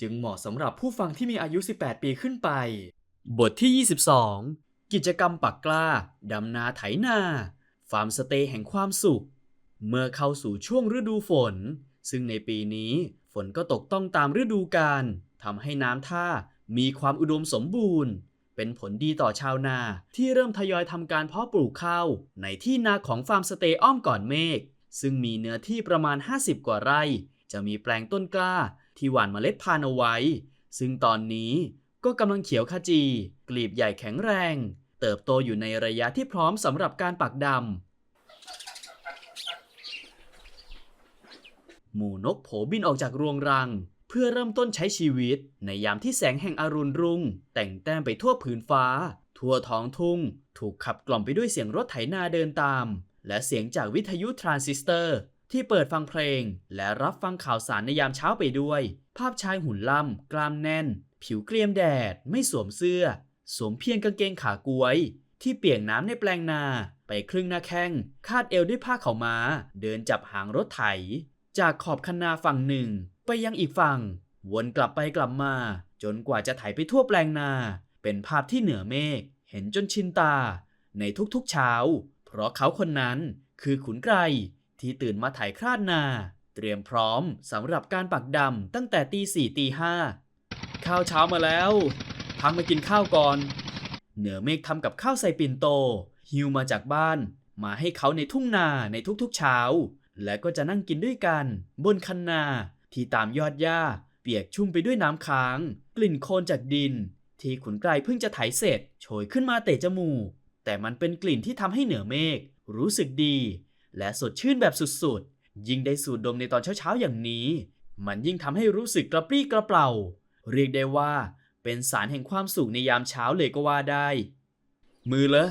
จึงเหมาะสำหรับผู้ฟังที่มีอายุ 18 ปีขึ้นไป บทที่ 22 กิจกรรมปักกล้า ดำนาไถนา ฟาร์มสเตย์แห่งความสุข เมื่อเข้าสู่ช่วงฤดูฝน ซึ่งในปีนี้ฝนก็ตกต้องตามฤดูกาลทำให้น้ำท่ามีความอุดมสมบูรณ์ เป็นผลดีต่อชาวนาที่เริ่มทยอยทำการเพาะปลูกข้าวในที่นาของฟาร์มสเตย์อ้อมก่อนเมฆซึ่งมีเนื้อที่ประมาณ 50 กว่าไร่ จะมีแปลงต้นกล้า ที่หว่านเมล็ดพันธุ์เอาไว้ ซึ่งตอนนี้ก็กำลังเขียวขจี กลีบใหญ่แข็งแรง เติบโตอยู่ในระยะที่พร้อมสำหรับการปักดำหมู่นกโผบินออกจากรวงรัง เพื่อเริ่มต้นใช้ชีวิต ในยามที่แสงแห่งอรุณรุ่ง แต่งแต้มไปทั่วผืนฟ้า ทั่วท้องทุ่ง ถูกขับกล่อมไปด้วยเสียงรถไถนาเดินตาม และเสียงจากวิทยุทรานซิสเตอร์ ที่เปิดฟังเพลง และรับฟังข่าวสารในยามเช้าไปด้วย ภาพชายหุ่นล่ำ กล้ามแน่น ผิวเกรียมแดด ไม่สวมเสื้อ สวมเพียงกางเกงขากวย ที่เปียกน้ำในแปลงนา ไปครึ่งหน้าแข้ง คาดเอวด้วยผ้าเขามา เดินจับหางรถไถ จากขอบคันนาฝั่งหนึ่ง ไปยังอีกฝั่ง วนกลับไปกลับมา จนกว่าจะไถไปทั่วแปลงนา เป็นภาพที่เหนือเมฆ เห็นจนชินตา ในทุกๆเช้า เพราะเขาคนนั้นคือขุนไกร ที่ตื่นมาไถคราดนา เตรียมพร้อมสำหรับการปักดำตั้งแต่ตีสี่ตีห้าข้าวเช้ามาแล้ว พักมากินข้าวก่อน เหนือเมฆทำกับข้าวใส่ปิ่นโต หิวมาจากบ้าน มาให้เขาในทุ่งนาในทุกๆเช้า และก็จะนั่งกินด้วยกัน บนคันนาที่ตามยอดหญ้า เปียกชุ่มไปด้วยน้ำค้าง กลิ่นโคลนจากดิน ที่ขุนไกรเพิ่งจะไถเสร็จโชยขึ้นมาเตะจมูกแต่มันเป็นกลิ่นที่ทำให้เหนือเมฆรู้สึกดี และสดชื่นแบบสุดๆ ยิ่งได้สูดดมในตอนเช้าๆ อย่างนี้ มันยิ่งทำให้รู้สึกกระปรี้กระเปร่า เรียกได้ว่า เป็นสารแห่งความสุขในยามเช้าเลยก็ว่าได้ มือเลอะ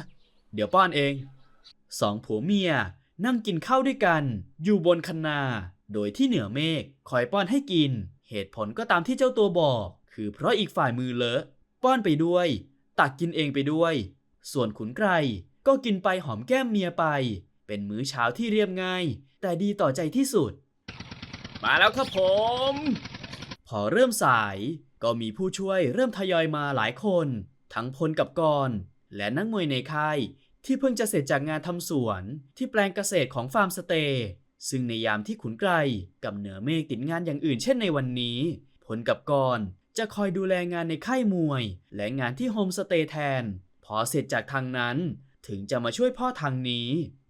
เดี๋ยวป้อนเอง สองผัวเมียนั่งกินข้าวด้วยกัน อยู่บนคันนา โดยที่เหนือเมฆคอยป้อนให้กิน เหตุผลก็ตามที่เจ้าตัวบอก คือเพราะอีกฝ่ายมือเลอะ ป้อนไปด้วย ตักกินเองไปด้วย ส่วนขุนไกรก็กินไปหอมแก้มเมียไป เป็นมื้อเช้าที่เรียบง่าย แต่ดีต่อใจที่สุด มาแล้วครับผม พอเริ่มสาย ก็มีผู้ช่วยเริ่มทยอยมาหลายคน ทั้งพลกับกร และนักมวยในค่าย ที่เพิ่งจะเสร็จจากงานทำสวน ที่แปลงเกษตรของฟาร์มสเตย์ซึ่งในยามที่ขุนไกรกับเหนือเมฆติดงานอย่างอื่นเช่นในวันนี้ พลกับกรจะคอยดูแลงานในค่ายมวย และงานที่โฮมสเตย์แทน พอเสร็จจากทางนั้น ถึงจะมาช่วยพ่อทางนี้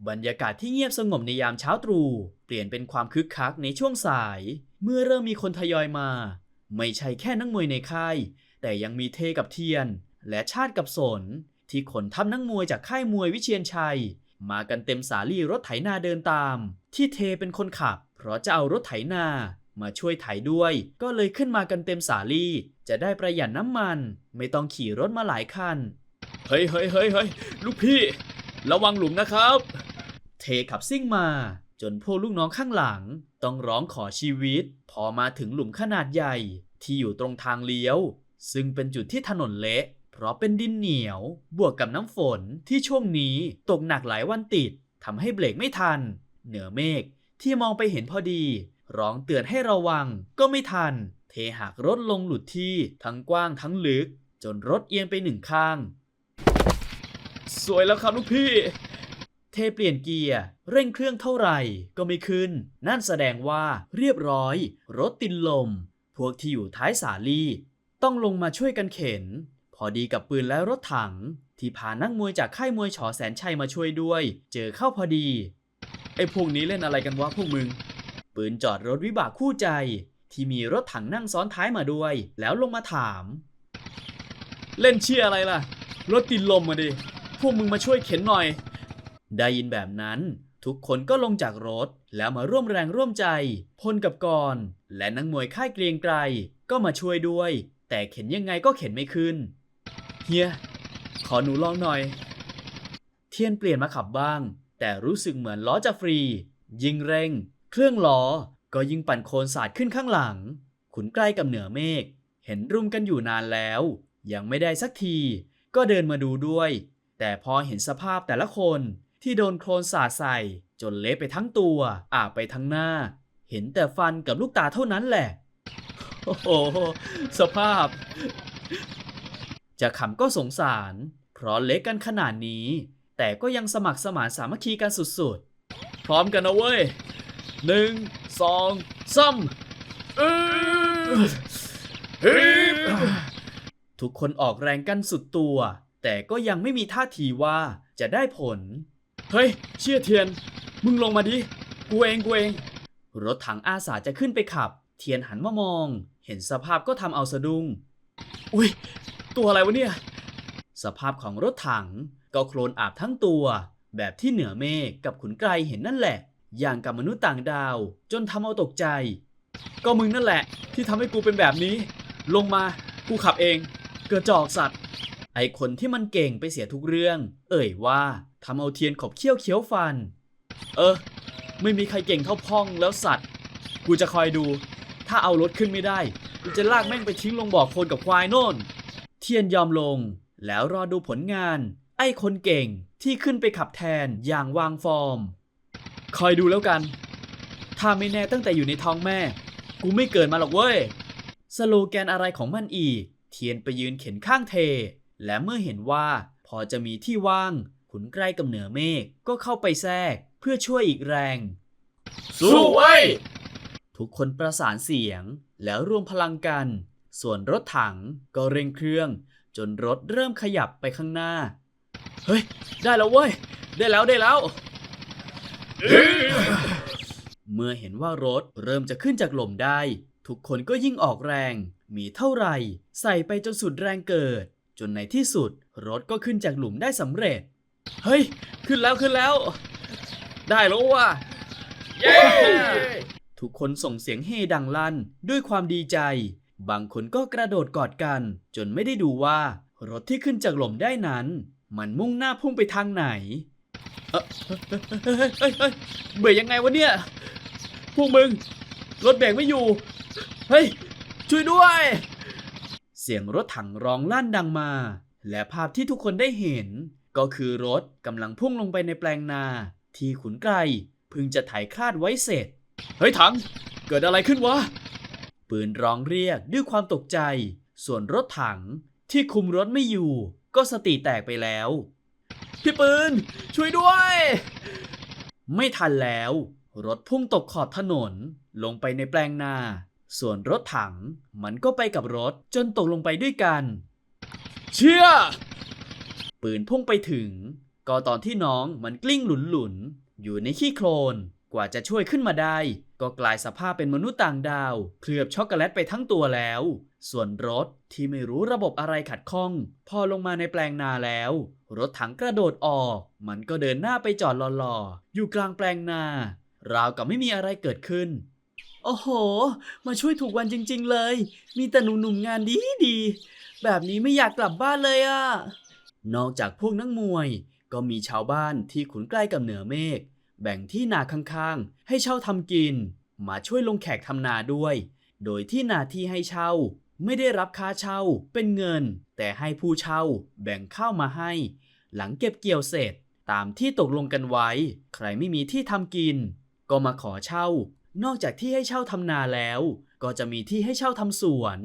บรรยากาศที่เงียบสงบในยามเช้าตรู่เปลี่ยนเป็นความคึกคักในช่วงสาย เมื่อเริ่มมีคนทยอยมา ไม่ใช่แค่นักมวยในค่าย แต่ยังมีเทกับเทียน และชาติกับสน ที่ขนทัพนักมวยจากค่ายมวยวิเชียนชัย มากันเต็มสาลี่รถไถนาเดินตาม ที่เทเป็นคนขับ เพราะจะเอารถไถนามาช่วยไถด้วย ก็เลยขึ้นมากันเต็มสาลี่จะได้ประหยัดน้ำมัน ไม่ต้องขี่รถมาหลายคัน เฮ้ยเฮ้ยเฮ้ยเฮ้ยลูกพี่ ระวังหลุมนะครับ เทขับซิ่งมา จนพวกลูกน้องข้างหลัง ต้องร้องขอชีวิต พอมาถึงหลุมขนาดใหญ่ ที่อยู่ตรงทางเลี้ยว ซึ่งเป็นจุดที่ถนนเละเพราะเป็นดินเหนียว บวกกับน้ำฝนที่ช่วงนี้ตกหนักหลายวันติดทำให้เบรกไม่ทัน เหนือเมฆที่มองไปเห็นพอดี ร้องเตือนให้ระวังก็ไม่ทัน เทหักรถลงหลุดที่ทั้งกว้างทั้งลึก จนรถเอียงไปหนึ่งข้าง สวยแล้วครับลูกพี่ เทเปลี่ยนเกียร์เร่งเครื่องเท่าไหร่ก็ไม่ขึ้น นั่นแสดงว่าเรียบร้อย รถติดลม พวกที่อยู่ท้ายสาลี่ต้องลงมาช่วยกันเข็น พอดีกับปืนและรถถัง ที่พานักมวยจากค่ายมวยฉอแสนชัยมาช่วยด้วย เจอเข้าพอดีไอ้พวกนี้เล่นอะไรกันวะพวกมึง ปืนจอดรถวิบากคู่ใจ ที่มีรถถังนั่งซ้อนท้ายมาด้วย แล้วลงมาถาม เล่นเชียอะไรล่ะ รถติดลมมาดิ พวกมึงมาช่วยเข็นหน่อย ได้ยินแบบนั้น ทุกคนก็ลงจากรถ แล้วมาร่วมแรงร่วมใจ พลกับกรและนักมวยค่ายเกรียงไกรก็มาช่วยด้วย แต่เข็นยังไงก็เข็นไม่ขึ้น เฮีย ขอหนูลองหน่อย เทียนเปลี่ยนมาขับบ้าง แต่รู้สึกเหมือนล้อจะฟรี ยิงเร่ง เครื่องล้อ ก็ยิงปั่นโคลนสาดขึ้นข้างหลัง ขุนใกล้กับเหนือเมฆเห็นรุมกันอยู่นานแล้ว ยังไม่ได้สักที ก็เดินมาดูด้วย แต่พอเห็นสภาพแต่ละคนที่โดนโคลนสาดใส่ จนเละไปทั้งตัวอาบไปทั้งหน้า เห็นแต่ฟันกับลูกตาเท่านั้นแหละ โอ้โห สภาพ จะขำก็สงสาร เพราะเละกันขนาดนี้ แต่ก็ยังสมัครสมานสามัคคีกันสุดๆ พร้อมกันนะเว้ยหนึ่งสองสามเอ้ยเฮ้ยทุกคนออกแรงกันสุดตัว แต่ก็ยังไม่มีท่าทีว่าจะได้ผล เฮ้ย เชี่ยเทียน มึงลงมาดิ กูเองกูเอง รถถังอาสาจะขึ้นไปขับ เทียนหันมามอง เห็นสภาพก็ทำเอาสะดุ้ง อุ้ย ตัวอะไรวะเนี่ย สภาพของรถถังก็โคลนอาบทั้งตัว แบบที่เหนือเมฆกับขุนไกรเห็นนั่นแหละ อย่างกับมนุษย์ต่างดาว จนทำเอาตกใจ ก็มึงนั่นแหละ ที่ทำให้กูเป็นแบบนี้ ลงมา กูขับเอง เกิดจอกสัตว์ ไอคนที่มันเก่งไปเสียทุกเรื่อง เอ่ยว่าทำเอาเทียนขบเคี้ยวเคี้ยวฟัน เออ ไม่มีใครเก่งเท่าพ่องแล้วสัตว์ กูจะคอยดู ถ้าเอารถขึ้นไม่ได้ กูจะลากแม่งไปทิ้งลงบ่อโคลนกับควายโน่น เทียนยอมลง แล้วรอดูผลงาน ไอ้คนเก่งที่ขึ้นไปขับแทนอย่างวางฟอร์ม คอยดูแล้วกัน ถ้าไม่แน่ตั้งแต่อยู่ในท้องแม่ กูไม่เกิดมาหรอกเว้ย สโลแกนอะไรของมันอีกเทียนไปยืนเข็นข้างเท และเมื่อเห็นว่าพอจะมีที่ว่าง ขุนใกล้กับเหนือเมฆก็เข้าไปแทรกเพื่อช่วยอีกแรง สู้ไว้ยทุกคนประสานเสียงแล้วรวมพลังกัน ส่วนรถถังก็เร่งเครื่อง จนรถเริ่มขยับไปข้างหน้า เฮ้ย ได้แล้วเว้ย ได้แล้วได้แล้ว เมื่อเห็นว่ารถเริ่มจะขึ้นจากหล่มได้ ทุกคนก็ยิ่งออกแรง มีเท่าไหร่ ใส่ไปจนสุดแรงเกิด จนในที่สุดรถก็ขึ้นจากหลุมได้สำเร็จ เฮ้ย ขึ้นแล้วขึ้นแล้ว ได้แล้วว่ะเย้ทุกคนส่งเสียงเฮดังลั่นด้วยความดีใจ บางคนก็กระโดดกอดกัน จนไม่ได้ดูว่า รถที่ขึ้นจากหล่มได้นั้น มันมุ่งหน้าพุ่งไปทางไหนเอ้อเบื่อยังไงวะเนี่ย พวกมึง รถเบรกไม่อยู่ เฮ้ย ช่วยด้วย สียงรถถังร้องลั่นดังมา และภาพที่ทุกคนได้เห็น ก็คือรถกำลังพุ่งลงไปในแปลงนา ที่ขุนไกรเพิ่งจะไถคลาดไว้เสร็จ เฮ้ยถัง เกิดอะไรขึ้นวะ ปืนร้องเรียกด้วยความตกใจ ส่วนรถถังที่คุมรถไม่อยู่ ก็สติแตกไปแล้ว พี่ปืน ช่วยด้วย ไม่ทันแล้ว รถพุ่งตกขอบถนน ลงไปในแปลงนา ส่วนรถถังมันก็ไปกับรถจนตกลงไปด้วยกัน เชี่ย ปืนพุ่งไปถึง ก็ตอนที่น้องมันกลิ้งหลุนๆอยู่ในขี้โคลน กว่าจะช่วยขึ้นมาได้ ก็กลายสภาพเป็นมนุษย์ต่างดาว เคลือบช็อกโกแลตไปทั้งตัวแล้ว ส่วนรถที่ไม่รู้ระบบอะไรขัดข้อง พอลงมาในแปลงนาแล้ว รถถังกระโดดออก มันก็เดินหน้าไปจอดหล่อๆ อยู่กลางแปลงนา ราวกับไม่มีอะไรเกิดขึ้น โอ้โห มาช่วยถูกวันจริง ๆ เลย มีแต่หนุ่มๆงานดีดีแบบนี้ไม่อยากกลับบ้านเลยอะนอกจากพวกนักมวย ก็มีชาวบ้านที่ขุนใกล้กับเหนือเมฆแบ่งที่นาข้างๆ ให้เช่าทำกิน มาช่วยลงแขกทำนาด้วย โดยที่นาที่ให้เช่า ไม่ได้รับค่าเช่าเป็นเงิน แต่ให้ผู้เช่าแบ่งข้าวมาให้ หลังเก็บเกี่ยวเสร็จ ตามที่ตกลงกันไว้ ใครไม่มีที่ทำกิน ก็มาขอเช่า นอกจากที่ให้เช่าทำนาแล้ว ก็จะมีที่ให้เช่าทำสวน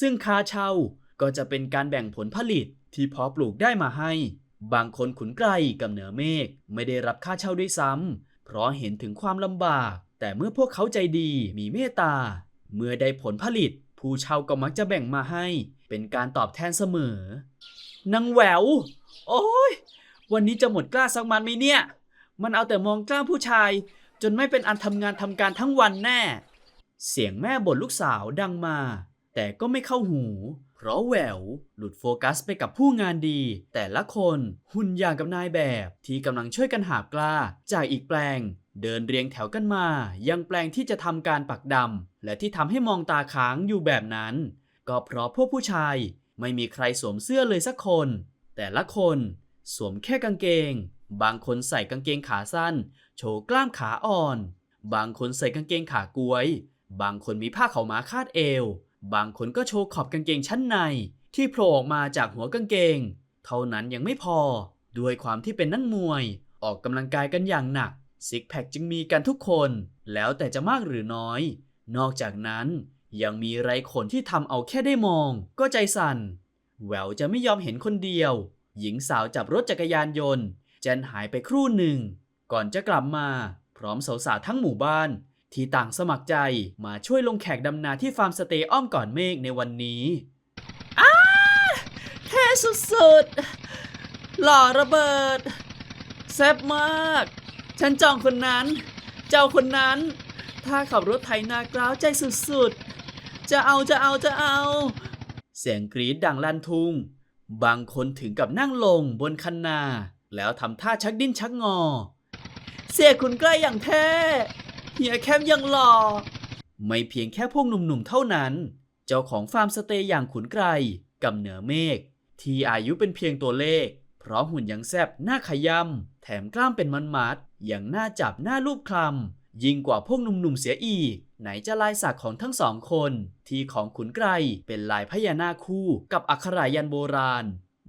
ซึ่งค่าเช่าก็จะเป็นการแบ่งผลผลิตที่เพาะปลูกได้มาให้ บางคนขุนไกลกับเหนือเมฆไม่ได้รับค่าเช่าด้วยซ้ำเพราะเห็นถึงความลำบาก แต่เมื่อพวกเขาใจดีมีเมตตา เมื่อได้ผลผลิต ผู้เช่าก็มักจะแบ่งมาให้ เป็นการตอบแทนเสมอนางแหวว โอ้ย วันนี้จะหมดกล้าสักมันไหมเนี่ย มันเอาแต่มองกล้าผู้ชาย จนไม่เป็นอันทำงานทำการทั้งวันแน่ เสียงแม่บ่นลูกสาวดังมา แต่ก็ไม่เข้าหู เพราะแหววหลุดโฟกัสไปกับผู้งานดี แต่ละคนหุ่นอย่างกับนายแบบ ที่กำลังช่วยกันหาบกล้าจากอีกแปลง เดินเรียงแถวกันมา ยังแปลงที่จะทำการปักดำและที่ทำให้มองตาค้างอยู่แบบนั้น ก็เพราะพวกผู้ชาย ไม่มีใครสวมเสื้อเลยสักคน แต่ละคน สวมแค่กางเกง บางคนใส่กางเกงขาสั้น โชว์กล้ามขาอ่อน บางคนใส่กางเกงขากวย บางคนมีผ้าขาวม้าคาดเอว บางคนก็โชว์ขอบกางเกงชั้นใน ที่โผล่ออกมาจากหัวกางเกง เท่านั้นยังไม่พอ ด้วยความที่เป็นนักมวย ออกกำลังกายกันอย่างหนักซิกแพคจึงมีกันทุกคน แล้วแต่จะมากหรือน้อย นอกจากนั้นยังมีไรคนที่ทำเอาแค่ได้มอง ก็ใจสั่น แววจะไม่ยอมเห็นคนเดียว หญิงสาวจับรถจักรยานยนต์ แจนหายไปครู่หนึ่ง ก่อนจะกลับมาพร้อมสาวๆทั้งหมู่บ้าน ที่ต่างสมัครใจมาช่วยลงแขกดำนาที่ฟาร์มสเตย์อ้อมก่อนเมฆในวันนี้อ้าเท่สุดๆ หล่อระเบิดแซ่บมาก ฉันจองคนนั้น เจ้าคนนั้น ถ้าขับรถไถนากร้าวใจสุดๆ จะเอาจะเอาจะเอา เสียงกรีดดังลั่นทุ่ง บางคนถึงกับนั่งลงบนคันนา แล้วทำท่าชักดิ้นชักงอ เสียคุณใกล้อย่างแท้เฮียแคมยังหล่อ ไม่เพียงแค่พวกหนุ่มๆเท่านั้น เจ้าของฟาร์มสเตย์อย่างขุนไกรกับเหนือเมฆที่อายุเป็นเพียงตัวเลข เพราะหุ่นยังแซบหน้าขยำแถมกล้ามเป็นมันมัดอย่างน่าจับหน้ารูปคลำยิ่งกว่าพวกหนุ่มๆเสียอีก ไหนจะลายสักของทั้งสองคน ที่ของขุนไกรเป็นลายพญานาคคู่กับอักขรายันโบราณ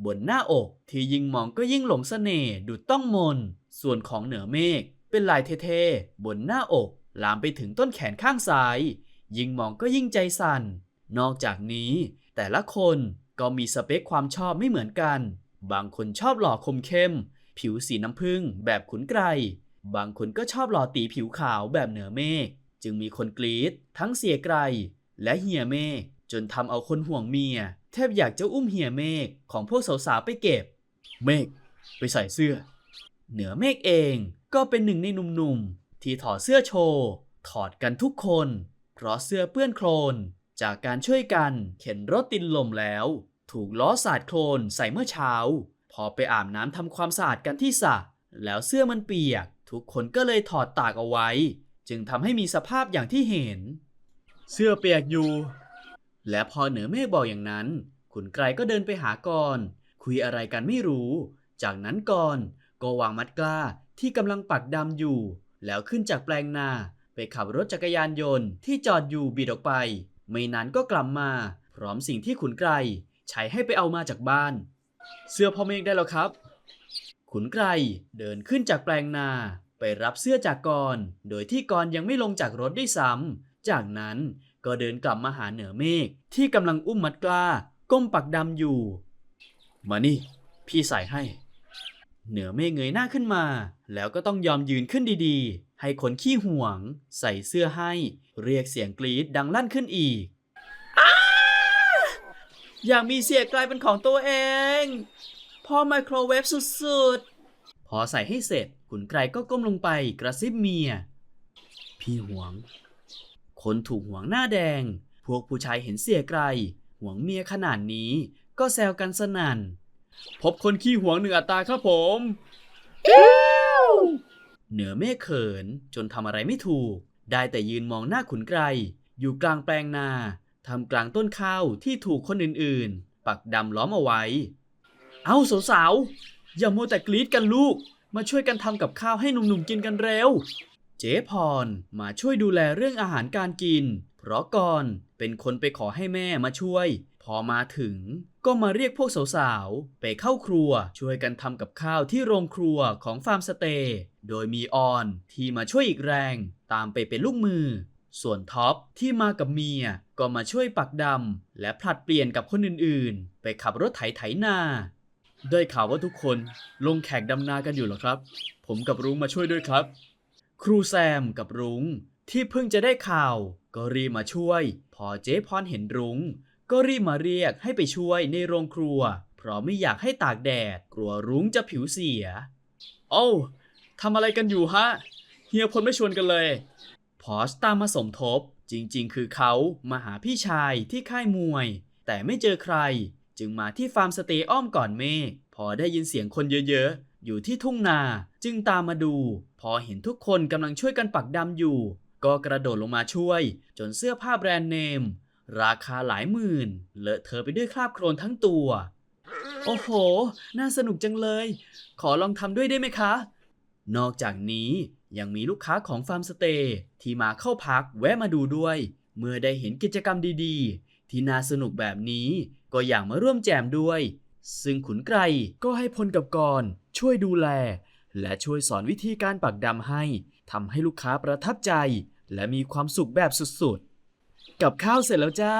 บนหน้าอกที่ยิ่งมองก็ยิ่งหลงเสน่ห์ดุดต้องมน ส่วนของเหนือเมฆเป็นลายเท่ๆบนหน้าอก ลามไปถึงต้นแขนข้างซ้าย ยิ่งมองก็ยิ่งใจสั่น นอกจากนี้ แต่ละคนก็มีสเปคความชอบไม่เหมือนกัน บางคนชอบหล่อคมเข้ม ผิวสีน้ำผึ้งแบบขุนไกรบางคนก็ชอบหล่อตีผิวขาวแบบเหนือเมฆจึงมีคนกรีดทั้งเสียไกรและเฮียเมฆจนทำเอาคนห่วงเมีย แทบอยากจะอุ้มเฮียเมฆของพวกสาวๆไปเก็บ เมฆไปใส่เสื้อ เหนือเมฆเองก็เป็นหนึ่งในหนุ่มๆ ที่ถอดเสื้อโชว์ ถอดกันทุกคน เพราะเสื้อเปื้อนโคลน จากการช่วยกันเข็นรถตินลมแล้ว ถูกล้อสาดโคลนใส่เมื่อเช้า พอไปอาบน้ำทำความสะอาดกันที่สระแล้วเสื้อมันเปียก ทุกคนก็เลยถอดตากเอาไว้ จึงทำให้มีสภาพอย่างที่เห็น เสื้อเปียกอยู่ และพอเหนือเมฆบอกอย่างนั้น ขุนไกรก็เดินไปหากร คุยอะไรกันไม่รู้ จากนั้นกรก็วางมัดกล้าที่กำลังปักดำอยู่ แล้วขึ้นจากแปลงนาไปขับรถจักรยานยนต์ที่จอดอยู่บิดออกไป ไม่นานก็กลับมา พร้อมสิ่งที่ขุนไกรใช้ให้ไปเอามาจากบ้าน เสื้อพ่อเมฆได้แล้วครับ ขุนไกรเดินขึ้นจากแปลงนาไปรับเสื้อจากกร โดยที่กรยังไม่ลงจากรถด้วยซ้ำจากนั้น ก็เดินกลับมาหาเหนือเมฆที่กำลังอุ้มมัดกล้า ก้มปักดำอยู่ มานี่ พี่ใส่ให้ เหนือเมฆเงยหน้าขึ้นมา แล้วก็ต้องยอมยืนขึ้นดีๆ ให้คนขี้ห่วง ใส่เสื้อให้ เรียกเสียงกรีดดังลั่นขึ้นอีกอยากมีเสียกลายเป็นของตัวเอง พ่อไมโครเวฟสุดๆ พอใส่ให้เสร็จขุนไกรก็ก้มลงไปกระซิบเมีย พี่หวง คนถูกหวงหน้าแดง พวกผู้ชายเห็นเสียไกรหวงเมียขนาดนี้ก็แซวกันสนั่น พบคนขี้หวงหนึ่งอัตราครับผมเหนือเมฆเขินจนทำอะไรไม่ถูก ได้แต่ยืนมองหน้าขุนไกรอยู่กลางแปลงนาทำกลางต้นข้าวที่ถูกคนอื่นๆ ปักดำล้อมเอาไว้ เอาสาวๆอย่ามัวแต่กรีดกันลูก มาช่วยกันทำกับข้าวให้หนุ่มๆกินกันเร็ว เจ๊พรมาช่วยดูแลเรื่องอาหารการกิน เพราะก่อนเป็นคนไปขอให้แม่มาช่วย พอมาถึง ก็มาเรียกพวกสาวๆ ไปเข้าครัวช่วยกันทำกับข้าวที่โรงครัวของฟาร์มสเตย์โดยมีออนที่มาช่วยอีกแรง ตามไปเป็นลูกมือ ส่วนท็อปที่มากับเมียก็มาช่วยปักดำและผลัดเปลี่ยนกับคนอื่นๆ ไปขับรถไถไถนาได้ข่าวว่าทุกคนลงแขกดำนากันอยู่หรอครับ ผมกับรุ้งมาช่วยด้วยครับ ครูแซมกับรุง้งที่เพิ่งจะได้ข่าว ก็รีบมาช่วย พอเจ๊พรเห็นรุง้ง ก็รีบมาเรียกให้ไปช่วยในโรงครัว เพราะไม่อยากให้ตากแดด กลัวรุ้งจะผิวเสีย โอ้ทำอะไรกันอยู่ฮะ เฮียพลไม่ชวนกันเลย พอสตามมาสมทบ จริงๆ คือเขามาหาพี่ชายที่ค่ายมวย แต่ไม่เจอใคร จึงมาที่ฟาร์มสเตย์อ้อมก่อนเมฆพอได้ยินเสียงคนเยอะๆ อยู่ที่ทุ่งนาจึงตามมาดู พอเห็นทุกคนกำลังช่วยกันปักดำอยู่ ก็กระโดดลงมาช่วย จนเสื้อผ้าแบรนด์เนม ราคาหลายหมื่น เลอะเทอะไปด้วยคราบโคลนทั้งตัว โอ้โห น่าสนุกจังเลย ขอลองทำด้วยได้ไหมคะ นอกจากนี้ยังมีลูกค้าของฟาร์มสเตย์ที่มาเข้าพักแวะมาดูด้วย เมื่อได้เห็นกิจกรรมดีๆ ที่น่าสนุกแบบนี้ ก็อยากมาร่วมแจมด้วย ซึ่งขุนไกรก็ให้พลกับกรช่วยดูแล และช่วยสอนวิธีการปักดำให้ทำให้ลูกค้าประทับใจ และมีความสุขแบบสุดๆ กับข้าวเสร็จแล้วจ้า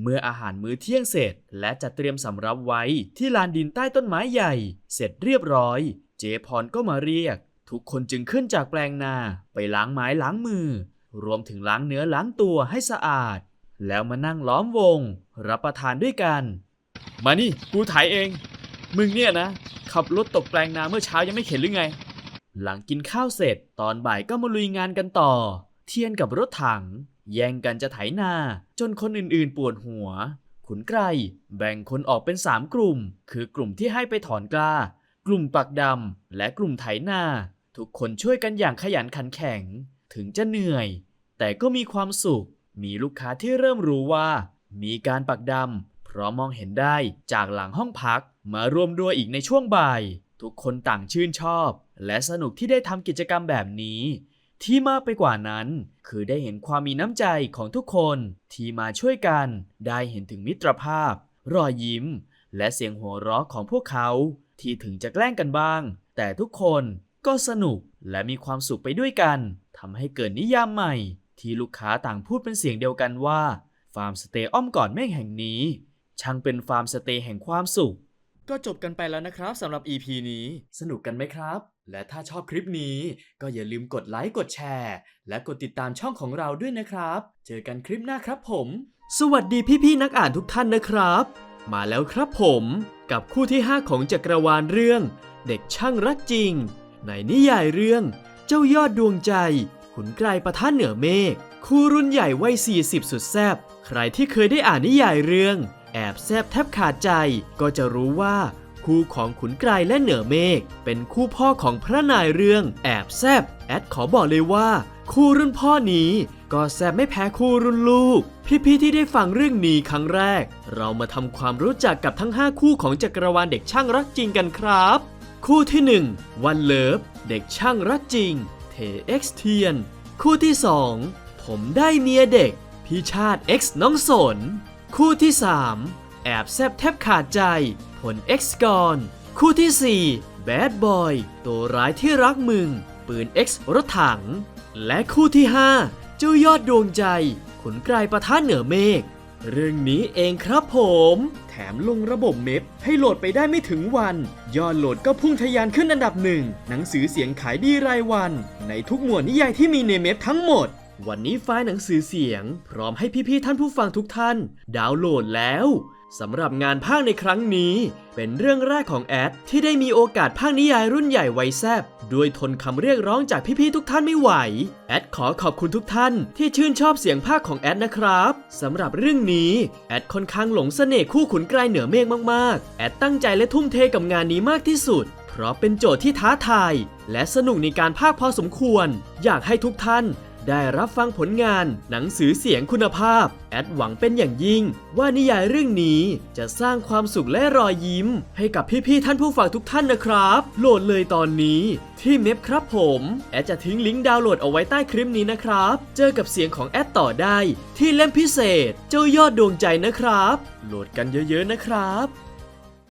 เมื่ออาหารมื้อเที่ยงเสร็จ และจัดเตรียมสำรับไว้ที่ลานดินใต้ต้นไม้ใหญ่ เสร็จเรียบร้อย เจพรก็มาเรียก ทุกคนจึงขึ้นจากแปลงนาไปล้างไม้ล้างมือ รวมถึงล้างเนื้อล้างตัวให้สะอาด แล้วมานั่งล้อมวง รับประทานด้วยกัน มานี่กูถ่ายเอง มึงเนี่ยนะ ขับรถตกแปลงนาเมื่อเช้ายังไม่เข็นหรือไง หลังกินข้าวเสร็จตอนบ่ายก็มาลุยงานกันต่อ เทียนกับรถถัง แย่งกันจะไถนา จนคนอื่นๆปวดหัว ขุนไกรแบ่งคนออกเป็น3กลุ่ม คือกลุ่มที่ให้ไปถอนกล้า กลุ่มปักดำและกลุ่มไถนา ทุกคนช่วยกันอย่างขยันขันแข็ง ถึงจะเหนื่อย แต่ก็มีความสุข มีลูกค้าที่เริ่มรู้ว่า มีการปักดำเพราะมองเห็นได้จากหลังห้องพัก มารวมด้วยอีกในช่วงบ่าย ทุกคนต่างชื่นชอบ และสนุกที่ได้ทำกิจกรรมแบบนี้ ที่มากไปกว่านั้น คือได้เห็นความมีน้ำใจของทุกคนที่มาช่วยกัน ได้เห็นถึงมิตรภาพ รอยยิ้ม และเสียงหัวเราะของพวกเขา ที่ถึงจะแกล้งกันบ้าง แต่ทุกคนก็สนุกและมีความสุขไปด้วยกันทำให้เกิดนิยามใหม่ ที่ลูกค้าต่างพูดเป็นเสียงเดียวกันว่า ฟาร์มสเตย์อ้อมกอดเมฆแห่งนี้ ช่างเป็นฟาร์มสเตย์แห่งความสุข ก็จบกันไปแล้วนะครับสำหรับ EP นี้ สนุกกันไหมครับ และถ้าชอบคลิปนี้ก็อย่าลืมกดไลค์กดแชร์ และกดติดตามช่องของเราด้วยนะครับ เจอกันคลิปหน้าครับผม สวัสดีพี่ๆนักอ่านทุกท่านนะครับ มาแล้วครับผมกับคู่ที่ 5 ของจักรวาลเรื่อง เด็กช่างรักจริง ในนิยายเรื่อง เจ้ายอดดวงใจ ขุนไกรประท่านเหนือเมฆคู่รุ่นใหญ่วัย40 สุดแซบใครที่เคยได้อ่านนิยายเรื่อง แอบแซบแทบขาดใจก็จะรู้ว่าคู่ของขุนไกรและเหนือเมฆเป็นคู่พ่อของพระนายเรื่อง แอบแซบแอดขอบอกเลยว่า คู่รุ่นพ่อนี้ก็แซบไม่แพ้คู่รุ่นลูก พี่ๆที่ได้ฟังเรื่องนี้ครั้งแรก เรามาทำความรู้จักกับทั้ง 5 คู่ของจักรวาลเด็กช่างรักจริงกันครับ คู่ที่ 1 วันเลิฟเด็กช่างรักจริงเทเอ็กซ์เทียนคู่ที่ 2 ผมได้เมียเด็กพี่ชาติ X น้องสน คู่ที่ 3 แอบแซบแทบขาดใจ ผล X กอนคู่ที่4 Bad Boy ตัวร้ายที่รักมึง ปืน X รถถัง และคู่ที่ 5 เจ้ายอดดวงใจ ขุนไกรประท่านเหนือเมฆเรื่องนี้เองครับผม แถมลงระบบเมพให้โหลดไปได้ไม่ถึงวัน ยอดโหลดก็พุ่งทะยานขึ้นอันดับหนึ่ง หนังสือเสียงขายดีรายวัน ในทุกหมวดนิยายที่มีในเมพทั้งหมด วันนี้ไฟล์หนังสือเสียง พร้อมให้พี่ๆท่านผู้ฟังทุกท่าน ดาวน์โหลดแล้วสำหรับงานภาคในครั้งนี้ เป็นเรื่องแรกของแอด ที่ได้มีโอกาสภาคนิยายรุ่นใหญ่ไวแซบด้วยทนคำเรียกร้องจากพี่ๆทุกท่านไม่ไหว แอดขอขอบคุณทุกท่านที่ชื่นชอบเสียงภาคของแอดนะครับสำหรับเรื่องนี้แอดค่อนข้างหลงเสน่ห์คู่ขุนไกรเหนือเมฆมากๆ แอดตั้งใจและทุ่มเทกับงานนี้มากที่สุด เพราะเป็นโจทย์ที่ท้าทาย และสนุกในการภาคพอสมควร อยากให้ทุกท่าน ได้รับฟังผลงานหนังสือเสียงคุณภาพ แอดหวังเป็นอย่างยิ่ง ว่านิยายเรื่องนี้จะสร้างความสุขและรอยยิ้ม ให้กับพี่ๆท่านผู้ฟังทุกท่านนะครับ โหลดเลยตอนนี้ที่เมพครับผม แอดจะทิ้งลิงก์ดาวน์โหลดเอาไว้ใต้คลิปนี้นะครับ เจอกับเสียงของแอดต่อได้ ที่เล่มพิเศษ เจ้ายอดดวงใจนะครับ โหลดกันเยอะๆนะครับ